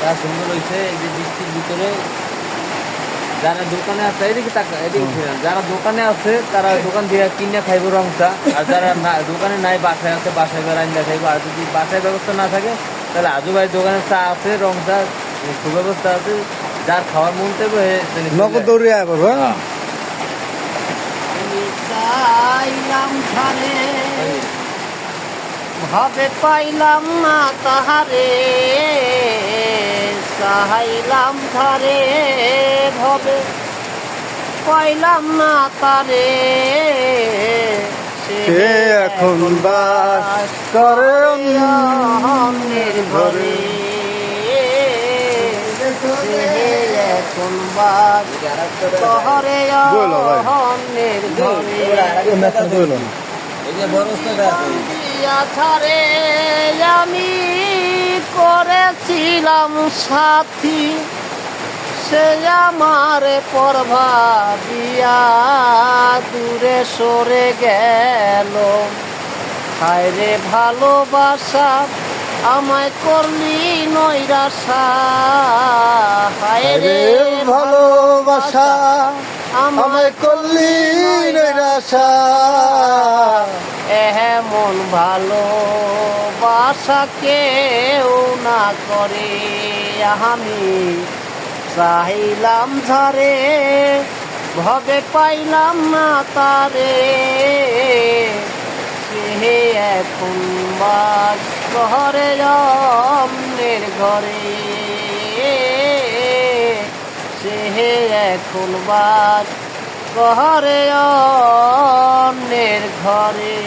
তা সুন্দর হয়েছে এই যে বৃষ্টির ভিতরে। যারা দোকানে আছে এদিকে টাকা এদিকে যারা দোকানে আছে তারা দোকান দিয়ে কিনে খাইব রংটা। আর যারা দোকানে নাই বাসায় আছে বাসায় বেড়াইন খাইব। আর যদি বাসায় ব্যবস্থা না থাকে তাহলে আজু ভাই দোকানে চা আছে রংটা সুব্যবস্থা আছে। যার খাওয়ার মন চাইবে নগদ। দৌড়ে পারব হ্যাঁ? হ্যাঁ। ধারে ভাবে পাইলাম না তাহারে। চাইলাম ধারে ভবে পাইলাম না তারে। সে এখন বাস করে সে এখন বাস ভাই। অন্যের করেছিলাম সাথী সে আমার পরভা দিয়া দূরে সরে গেল। হায়রে ভালোবাসা আমায় করলি নৈরাশা। হায়রে রে ভালোবাসা আমায় করলি নিরাশা। এমন ভালোবাসা কেউ না করে আমি চাইলাম ধারে ভবে পাইলাম না তারে। সে এখন বাস ঘরে, অন্যের ঘরে। সে এখন বাস ঘরে, অন্যের ঘরে।